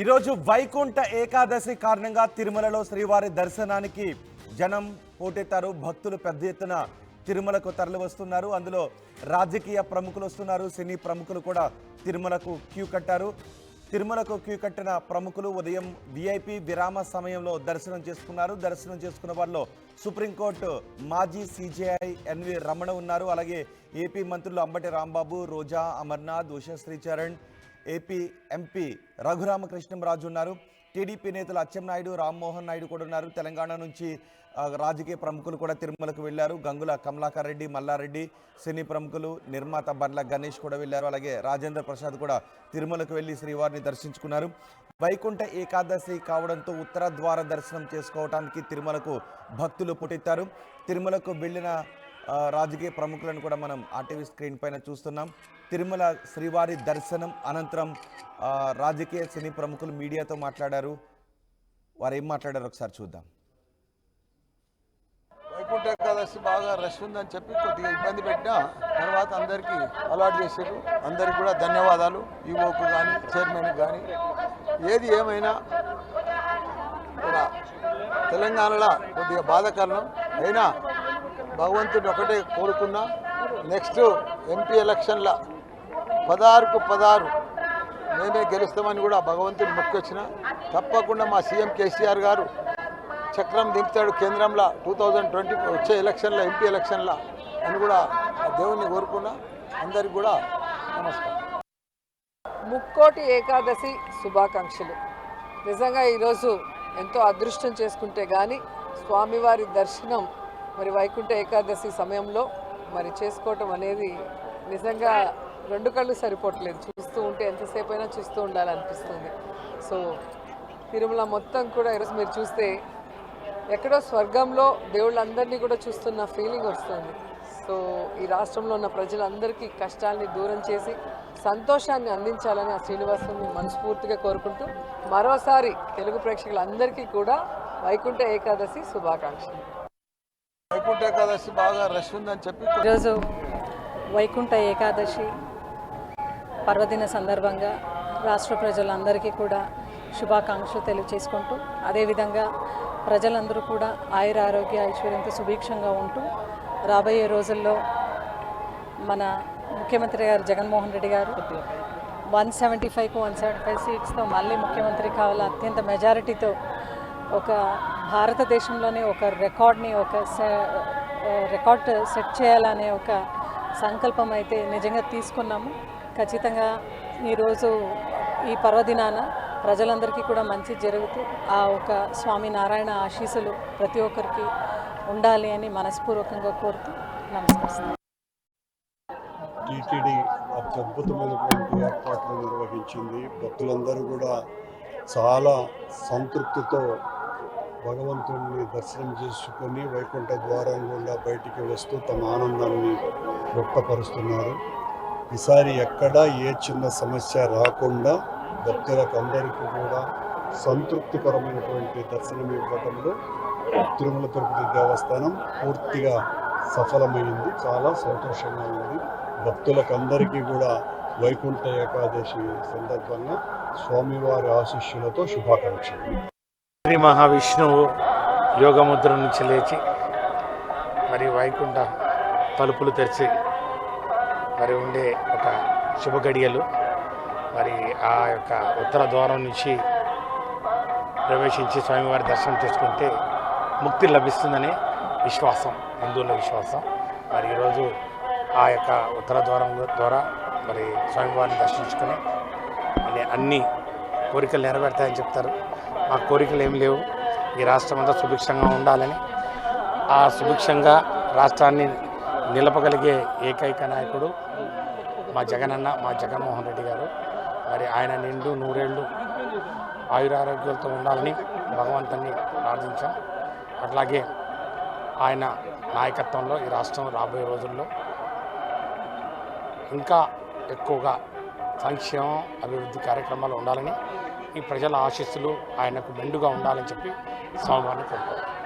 ఈరోజు వైకుంఠ ఏకాదశి కారణంగా తిరుమలలో శ్రీవారి దర్శనానికి జనం పోటెత్తారు. భక్తులు పెద్ద ఎత్తున తిరుమలకు తరలి వస్తున్నారు అందులో రాజకీయ ప్రముఖులు వస్తున్నారు. సినీ ప్రముఖులు కూడా తిరుమలకు క్యూ కట్టారు. తిరుమలకు క్యూ కట్టిన ప్రముఖులు ఉదయం విఐపి విరామ సమయంలో దర్శనం చేసుకున్నారు. దర్శనం చేసుకున్న వారిలో సుప్రీంకోర్టు మాజీ సిజేఐ ఎన్వి రమణ ఉన్నారు. అలాగే ఏపీ మంత్రులు అంబటి రాంబాబు రోజా అమర్నాథ్ ఉషా శ్రీచరణ్ ఏపీ ఎంపీ రఘురామకృష్ణంరాజు ఉన్నారు. టీడీపీ నేతలు అచ్చెన్నాయుడు రామ్మోహన్ నాయుడు కూడా ఉన్నారు. తెలంగాణ నుంచి రాజకీయ ప్రముఖులు కూడా తిరుమలకు వెళ్ళారు. గంగుల కమలాకర్ రెడ్డి మల్లారెడ్డి సినీ ప్రముఖులు నిర్మాత బండ్ల గణేష్ కూడా వెళ్ళారు. అలాగే రాజేంద్ర ప్రసాద్ కూడా తిరుమలకు వెళ్ళి శ్రీవారిని దర్శించుకున్నారు. వైకుంఠ ఏకాదశి కావడంతో ఉత్తర ద్వార దర్శనం చేసుకోవడానికి తిరుమలకు భక్తులు పుట్టిస్తారు. తిరుమలకు వెళ్ళిన రాజకీయ ప్రముఖులను కూడా మనం ఆర్టీవీ స్క్రీన్ పైన చూస్తున్నాం. తిరుమల శ్రీవారి దర్శనం అనంతరం రాజకీయ సినీ ప్రముఖులు మీడియాతో మాట్లాడారు. వారు ఏం మాట్లాడారు ఒకసారి చూద్దాం. వైకుంఠ ఏకాదశి బాగా రష్ ఉందని చెప్పి కొద్దిగా ఇబ్బంది పెట్టినా తర్వాత అందరికీ అలాట్ చేశారు. అందరికి కూడా ధన్యవాదాలు. ఈవోకు కానీ చైర్మన్ కానీ ఏది ఏమైనా కూడా తెలంగాణలో కొద్దిగా బాధాకరణం. అయినా భగవంతుడు ఒకటే కోరుకున్నా నెక్స్ట్ ఎంపీ ఎలక్షన్ల పదహారుకు పదహారు మేమే గెలుస్తామని కూడా భగవంతుడు మొక్కొచ్చిన. తప్పకుండా మా సీఎం కేసీఆర్ గారు చక్రం దింపుతాడు కేంద్రంలో టూ థౌజండ్ ట్వంటీ వచ్చే ఎలక్షన్లో ఎంపీ ఎలక్షన్లో అని కూడా ఆ దేవుణ్ణి కోరుకున్నా. అందరికి కూడా నమస్కారం. ముక్కోటి ఏకాదశి శుభాకాంక్షలు. నిజంగా ఈరోజు ఎంతో అదృష్టం చేసుకుంటే కానీ స్వామివారి దర్శనం మరి వైకుంఠ ఏకాదశి సమయంలో మరి చేసుకోవటం అనేది నిజంగా రెండు కళ్ళు సరిపోవట్లేదు. చూస్తూ ఉంటే ఎంతసేపు అయినా చూస్తూ ఉండాలనిపిస్తుంది. సో తిరుమల మొత్తం కూడా ఈరోజు మీరు చూస్తే ఎక్కడో స్వర్గంలో దేవుళ్ళందరినీ కూడా చూస్తున్న ఫీలింగ్ వస్తుంది. సో ఈ రాష్ట్రంలో ఉన్న ప్రజలందరికీ కష్టాల్ని దూరం చేసి సంతోషాన్ని అందించాలని ఆ శ్రీనివాసుని మనస్ఫూర్తిగా కోరుకుంటూ మరోసారి తెలుగు ప్రేక్షకులందరికీ కూడా వైకుంఠ ఏకాదశి శుభాకాంక్షలు. వైకుంఠ ఏకాదశి బాగా రష్ ఉందని చెప్పి ఈరోజు వైకుంఠ ఏకాదశి పర్వదిన సందర్భంగా రాష్ట్ర ప్రజలందరికీ కూడా శుభాకాంక్షలు తెలియచేసుకుంటూ అదేవిధంగా ప్రజలందరూ కూడా ఆయుర ఆరోగ్య ఐశ్వర్యంతో సుభిక్షంగా ఉంటూ రాబోయే రోజుల్లో మన ముఖ్యమంత్రి గారు జగన్మోహన్ రెడ్డి గారు వన్ సెవెంటీ ఫైవ్కు వన్ సెవెంటీ ఫైవ్ సీట్స్తో మళ్ళీ ముఖ్యమంత్రి కావాల అత్యంత మెజారిటీతో ఒక భారతదేశంలోనే ఒక రికార్డ్ని ఒక రికార్డ్ సెట్ చేయాలనే ఒక సంకల్పం అయితే నిజంగా తీసుకున్నాము. ఖచ్చితంగా ఈరోజు ఈ పర్వదినాన ప్రజలందరికీ కూడా మంచి జరుగుతూ ఆ ఒక స్వామి నారాయణ ఆశీస్సులు ప్రతి ఒక్కరికి ఉండాలి అని మనస్పూర్వకంగా కోరుతూ నమస్కరిస్తున్నాను. టీటీడీ అత్యద్భుతమైనటువంటి ఏర్పాట్లు నిర్వహించింది. భక్తులందరూ కూడా చాలా సంతృప్తితో భగవంతుడిని దర్శనం చేసుకొని వైకుంఠ ద్వారం గుండా బయటికి వస్తూ తమ ఆనందాన్ని వ్యక్తపరుస్తున్నారు. ఈసారి ఎక్కడ ఏ చిన్న సమస్య రాకుండా భక్తులకు అందరికీ కూడా సంతృప్తికరమైనటువంటి దర్శనం ఇవ్వడంలో తిరుమల తిరుపతి దేవస్థానం పూర్తిగా సఫలమైంది. చాలా సంతోషంగా ఉంది భక్తులకు అందరికీ కూడా వైకుంఠ ఏకాదశి సందర్భంగా స్వామివారి ఆశిష్యులతో శుభాకాంక్షలు. శ్రీ మహావిష్ణువు యోగముద్ర నుంచి లేచి మరి వైకుంఠ తలుపులు తెరిచి మరి ఉండే ఒక శుభ గడియలు మరి ఆ యొక్క ఉత్తర ద్వారం నుంచి ప్రవేశించి స్వామివారి దర్శనం చేసుకుంటే ముక్తి లభిస్తుందని విశ్వాసం హిందువుల విశ్వాసం. మరి ఈరోజు ఆ యొక్క ఉత్తర ద్వారం ద్వారా మరి స్వామివారిని దర్శించుకొని మళ్ళీ అన్ని కోరికలు నెరవేరుతాయని చెప్తారు. మా కోరికలు ఏం లేవు. ఈ రాష్ట్రం అంతా సుభిక్షంగా ఉండాలని ఆ సుభిక్షంగా రాష్ట్రాన్ని నిలపగలిగే ఏకైక నాయకుడు మా జగనన్న మా జగన్మోహన్ రెడ్డి గారు. మరి ఆయన నిండు నూరేళ్ళు ఆయురారోగ్యాలతో ఉండాలని భగవంతుని ప్రార్థించాం. అట్లాగే ఆయన నాయకత్వంలో ఈ రాష్ట్రం రాబోయే రోజుల్లో ఇంకా ఎక్కువగా సంక్షేమం అభివృద్ధి కార్యక్రమాలు ఉండాలని ఈ ప్రజల ఆశీస్సులు ఆయనకు మెండుగా ఉండాలని చెప్పి స్వామివారిని కోరుకోవాలి